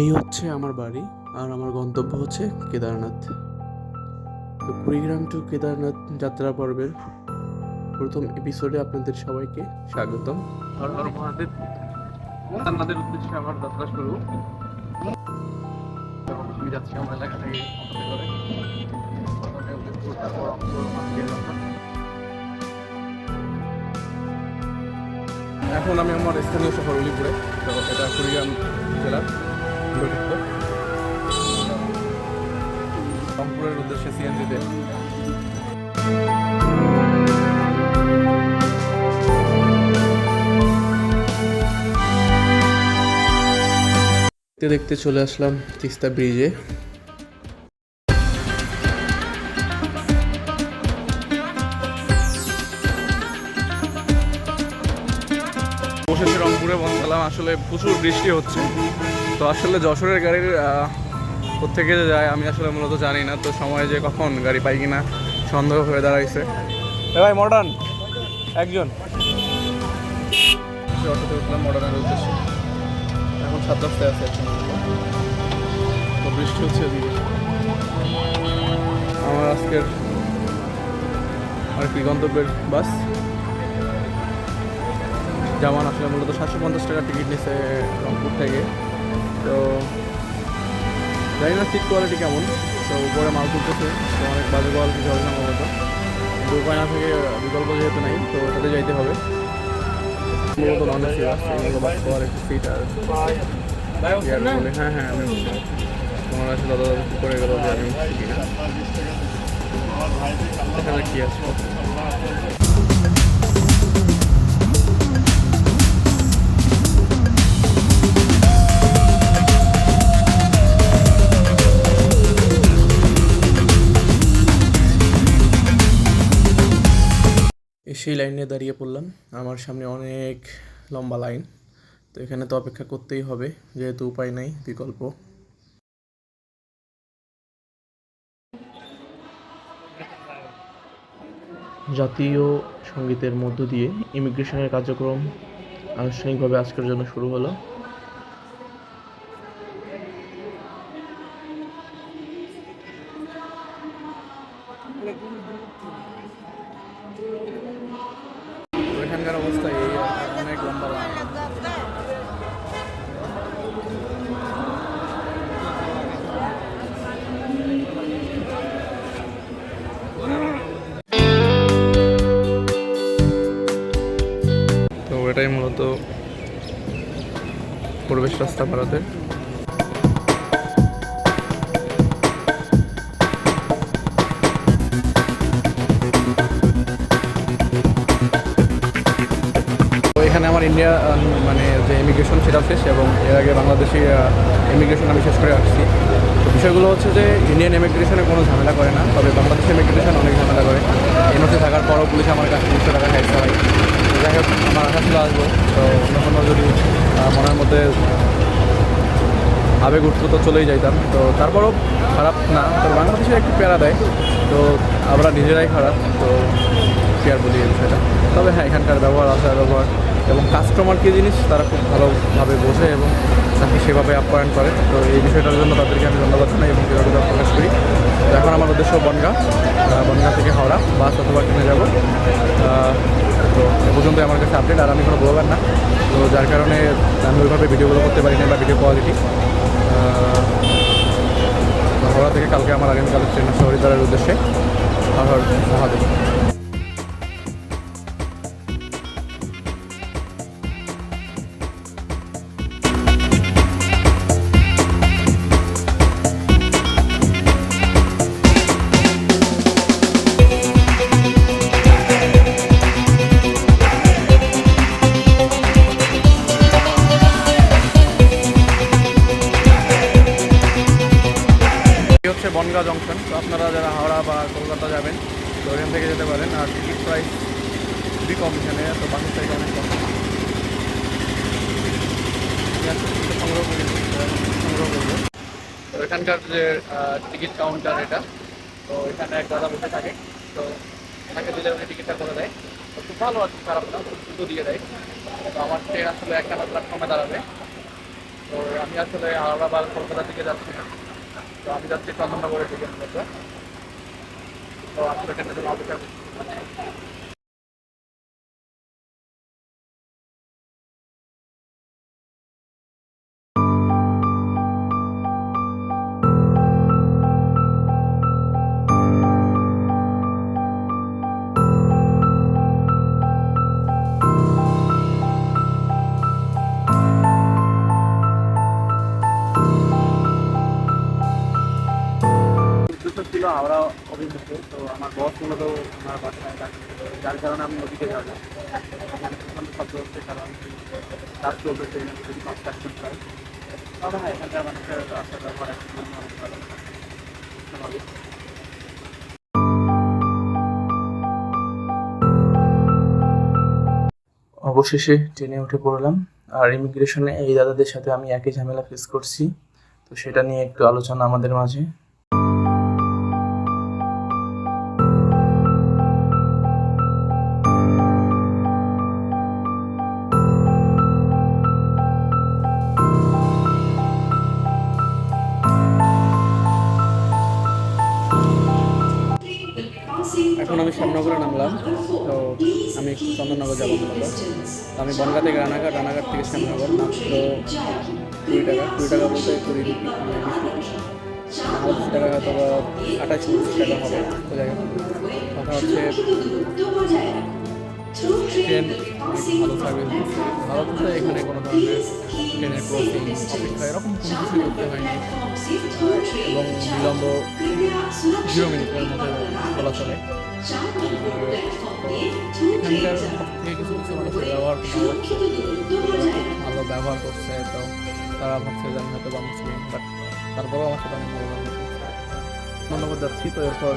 এই হচ্ছে আমার বাড়ি আর আমার গন্তব্য হচ্ছে কেদারনাথ। তো কুড়িগ্রাম টু কেদারনাথ যাত্রা পর্বের প্রথম এপিসোডে আপনাদের সবাইকে স্বাগতম। হর হর উদ্দেশ্যে আমার যাত্রা শুরু। এখন আমি আমার স্থানীয় শহর উলিপুরে এটা কুড়িগ্রাম জেলার। রংপুরের উদ্দেশ্যে সিএনজিতে দেখতে দেখতে চলে আসলাম তিস্তা ব্রিজে। অবশেষে রংপুরে পৌঁছালাম আসলে প্রচুর বৃষ্টি হচ্ছে। তো আসলে যশোরের গাড়ির আহ, কোত্থেকে যে যায় আমি আসলে মূলত জানি না। তো সময় যে কখন গাড়ি পাই কিনা সন্দেহ হয়ে দাঁড়াইছে। ভাই মডার্ন। একজন। অটোতে উঠলাম মডার্নের উদ্দেশ্যে এখন সাত দশটায় আছে তো বৃষ্টি হচ্ছে আমার আজকের আর কি গন্তব্যের বাস। যেমন আসলে মূলত সাতশো পঞ্চাশ টাকা টিকিট নিছে রংপুর থেকে। তো জানি না সিট কোয়ালিটি কেমন। তো উপরে মাল তুলতেছে, তো অনেক বাজে কোয়ালিটি হবে সম্ভবত। কিন্তু উপায় না থেকে বিকল্প যেহেতু নাই, তো ওটাতে যাইতে হবে। ইয়ার হ্যাঁ হ্যাঁ আমি তোমার আসলে দাদা করে আমি কি আছে? সেই লাইনে দাঁড়িয়ে পড়লাম। আমার সামনে অনেক লম্বা লাইন তো এখানে তো অপেক্ষা করতেই হবে, যেহেতু উপায় নাই, বিকল্প। জাতীয় সঙ্গীতের মধ্য দিয়ে ইমিগ্রেশনের কার্যক্রম আনুষ্ঠানিকভাবে আজকের জন্য শুরু হলো। এখানকার অবস্থা এই অনেক লম্বা তো এটাই মূলত প্রবেশ রাস্তা ভারতের আমার ইন্ডিয়া মানে যে ইমিগ্রেশন সেটা শেষ এবং এর আগে বাংলাদেশি ইমিগ্রেশন আমি শেষ করে আসছি। তো বিষয়গুলো হচ্ছে যে ইন্ডিয়ান ইমিগ্রেশনে কোনো ঝামেলা করে না, তবে বাংলাদেশ ইমিগ্রেশন অনেক ঝামেলা করে। এনওসি থাকার পরও পুলিশ আমার কাছে তিনশো টাকা খাইতে হয় যাই হোক, আমার আশা ছিল আসব। তো অন্য কোনো যদি মনের মধ্যে আবেগ উঠতো তো চলেই যাইতাম। তো তারপরও খারাপ না, তো বাংলাদেশে একটু প্যারা দেয়। তো আমরা নিজেরাই খারাপ, তো কি আর বলি বিষয়টা। তবে হ্যাঁ এখানকার ব্যবহার আচার ব্যবহার এবং কাস্টমার কী জিনিস তারা খুব ভালোভাবে বোঝে এবং তাকে সেভাবে আপ্যায়ন করে। তো এই বিষয়টার জন্য তাদেরকে আমি ধন্যবাদ জানাই এবং কৃতজ্ঞতা প্রকাশ করি। তো এখন আমার উদ্দেশ্য বনগা বনগা থেকে হাওড়া, বাস অথবা ট্রেনে যাব। তো এ পর্যন্ত আমার কাছে আপডেট আর আমি কোনো ব্লগার না। তো যার কারণে আমি ওইভাবে ভিডিওগুলো করতে পারি না বা ভিডিও কোয়ালিটি হাওড়া থেকে কালকে আমার আগামীকালের ট্রেন আছে হরিদ্বারের উদ্দেশ্যে। হর মহাদেব। বনগা জংশন। তো আপনারা যারা হাওড়া বা কলকাতা যাবেন, তো এখান থেকে যেতে পারেন। আর টিকিট প্রাইস খুবই কম এখানে তো বাসের থেকে অনেক কম। সংগ্রহ করি সংগ্রহ করব। তো এখানকার যে টিকিট কাউন্টার এটা, তো এখানে এক দাদা বসে থাকে। তো তাকে দিলে উনি টিকিটটা করে দেয়। তো খুব ভালো আর খারাপ না, খুব দ্রুত দিয়ে দেয়। তো আমার ট্রেন আসলে একটা প্ল্যাটফর্মে দাঁড়াবে। তো আমি আসলে আলাদাবাদ কলকাতার দিকে যাচ্ছি না। তো আমি যাচ্ছি চন্দননগরের দিকে মূলত তো আপনার এখানে অপেক্ষা করছি। ছিল আমরা অভিমুখে তো আমার বস মূলত আমার বাসায় যার কারণে আমি ওদিকে কারণ কাজ চলতেছে, যদি কনস্ট্রাকশন হয়। এখানকার মানুষের অবশেষে ট্রেনে উঠে পড়লাম। আর ইমিগ্রেশনে এই দাদাদের সাথে আমি একই ঝামেলা ফেস করছি। তো সেটা নিয়ে একটু আলোচনা আমাদের মাঝে। এখন নামলাম। তো আমি চন্দননগর যাব মূলত। তো আমি বনগা থেকে রানাঘাট রানাঘাট থেকে শ্যামনগর, মাত্র কুড়ি টাকা কুড়ি টাকা বলতে কুড়ি পঁচিশ টাকা। হয়তো আঠাশ টাকা হবে তো যাই কথা হচ্ছে ট্রেন, ভালো সার্ভিস ভালো বলতে এখানে কোনো ধরনের ট্রেনের ক্রসিং অপেক্ষা এরকম কোনো কিছু করতে হয়নি এবং বিলম্ব জিরো মিনিটের মধ্যে বলা চলে এখানকার থেকে কিছু কিছু মানুষের ব্যবহার ভালো ব্যবহার করছে তো তারা ভাবছে যে আমি হয়তো বা মুসলিম বাট তারপরেও আমার সাথে অনেক ধন্যবাদ যাচ্ছি। তো এরপর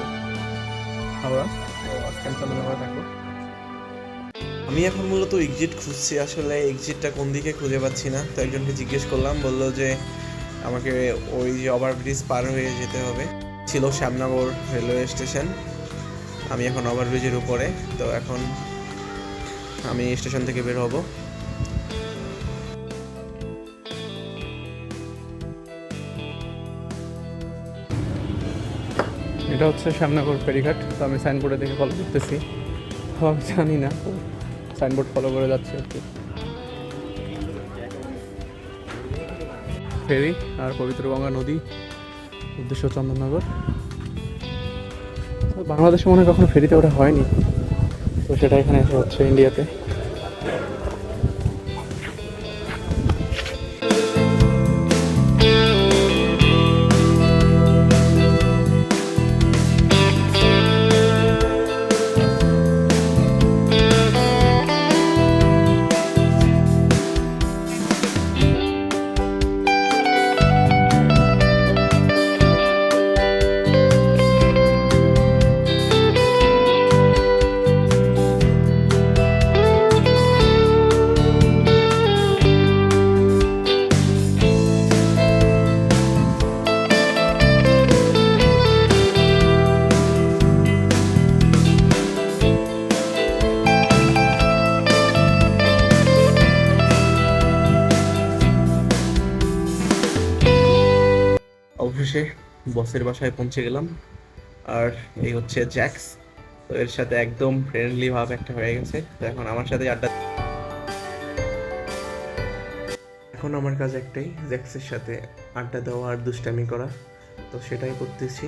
তো আজকে আমি চন্দ্রনগরে থাকব আমি এখন মূলত এক্সিট খুঁজছি, আসলে এক্সিটটা কোন দিকে খুঁজে পাচ্ছি না। তো একজনকে জিজ্ঞেস করলাম, বলল যে আমাকে ওই যে ওভারব্রিজ পার হয়ে যেতে হবে। ছিল শ্যামনগর রেলওয়ে স্টেশন আমি এখন ওভারব্রিজের উপরে। তো এখন আমি স্টেশন থেকে বের হব। এটা হচ্ছে শ্যামনগর ফেরিঘাট, তো আমি সাইনবোর্ডে দেখে কল করতেছি। জানি না। সাইনবোর্ড ফলো করে যাচ্ছে আর কি। ফেরি আর পবিত্র গঙ্গা নদী, উদ্দেশ্য চন্দননগর। বাংলাদেশে মনে হয় কখনো ফেরিতে ওটা হয়নি, তো সেটা এখানে এসে হচ্ছে ইন্ডিয়াতে অবশেষে বসের বাসায় পৌঁছে গেলাম। আর এই হচ্ছে জ্যাক্স। তো এর সাথে একদম ফ্রেন্ডলি ভাব একটা হয়ে গেছে। তো এখন আমার সাথে আড্ডা এখন আমার কাজ একটাই, জ্যাক্সের সাথে আড্ডা দেওয়া আর দুষ্টামি করা। তো সেটাই করতেছি।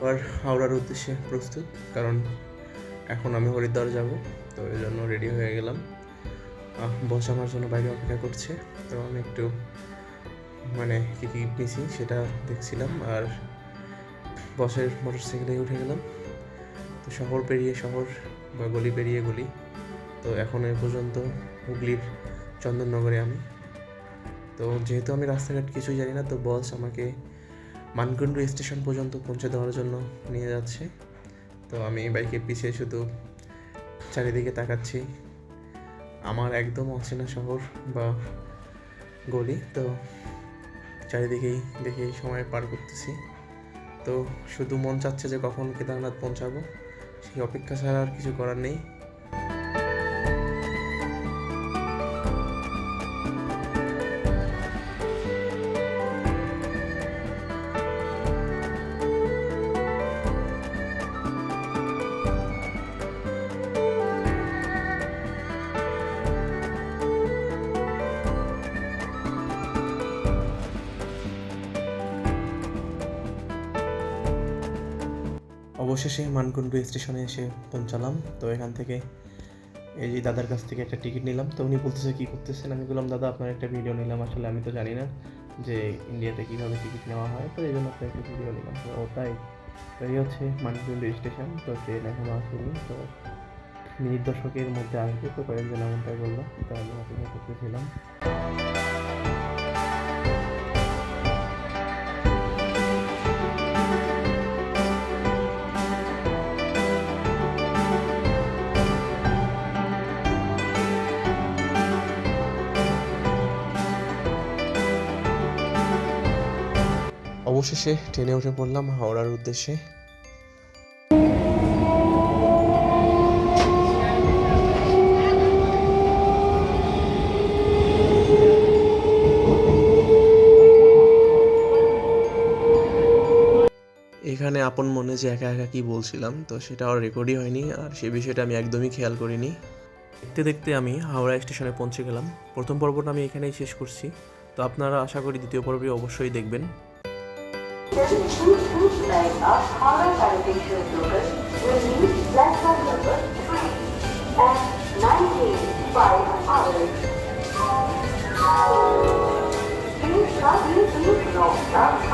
আবার হাওড়ার উদ্দেশ্যে প্রস্তুত, কারণ এখন আমি হরিদ্বার যাব, তো এই জন্য রেডি হয়ে গেলাম। বস আমার জন্য বাইরে অপেক্ষা করছে, তো আমি একটু মানে কী কী নিছি সেটা দেখছিলাম, আর বসের মোটর সাইকেলে উঠে গেলাম। তো শহর পেরিয়ে শহর বা গলি পেরিয়ে গলি, তো এখন এ পর্যন্ত হুগলির চন্দননগরে আমি। তো যেহেতু আমি রাস্তাঘাট কিছুই জানি না, তো বস আমাকে মানকুণ্ডু স্টেশন পর্যন্ত পৌঁছে দেওয়ার জন্য নিয়ে যাচ্ছে। তো আমি বাইকের পিছিয়ে শুধু চারিদিকে তাকাচ্ছি। আমার একদম অচেনা শহর বা গলি, তো চারিদিকেই দেখে সময় পার করতেছি। তো শুধু মন চাচ্ছে যে কখন কেদারনাথ পৌঁছাবো, সেই অপেক্ষা ছাড়া আর কিছু করার নেই। অবশেষে মানকুণ্ডু স্টেশনে এসে পৌঁছালাম। তো এখান থেকে এই যে দাদার কাছ থেকে একটা টিকিট নিলাম। তো উনি বলতেছে, কী করতেছেন? আমি বললাম, দাদা, আপনার একটা ভিডিও নিলাম। আসলে আমি তো জানি না যে ইন্ডিয়াতে কীভাবে টিকিট নেওয়া হয়। তো এই জন্য আপনার একটা ভিডিও নিলাম। তো তাই তো এই হচ্ছে মানকুণ্ডু স্টেশন। তো ট্রেন এখনও আসেনি। তো মিনিট দশকের মধ্যে আসবে। তো কয়েকজন এমনটাই বলল। তো আমি অপেক্ষা করতেছিলাম। অবশেষে ট্রেনে উঠে পড়লাম হাওড়ার উদ্দেশ্যে। এখানে আপন মনে যে একা একা কি বলছিলাম, তো সেটা আর রেকর্ডই হয়নি, আর সে বিষয়টা আমি একদমই খেয়াল করিনি। দেখতে দেখতে আমি হাওড়া স্টেশনে পৌঁছে গেলাম। প্রথম পর্বটা আমি এখানেই শেষ করছি। তো আপনারা আশা করি দ্বিতীয় পর্বটি অবশ্যই দেখবেন। Mijn afhangen van de picture blockers release platform number 3 at 19.5 hours. Please come to the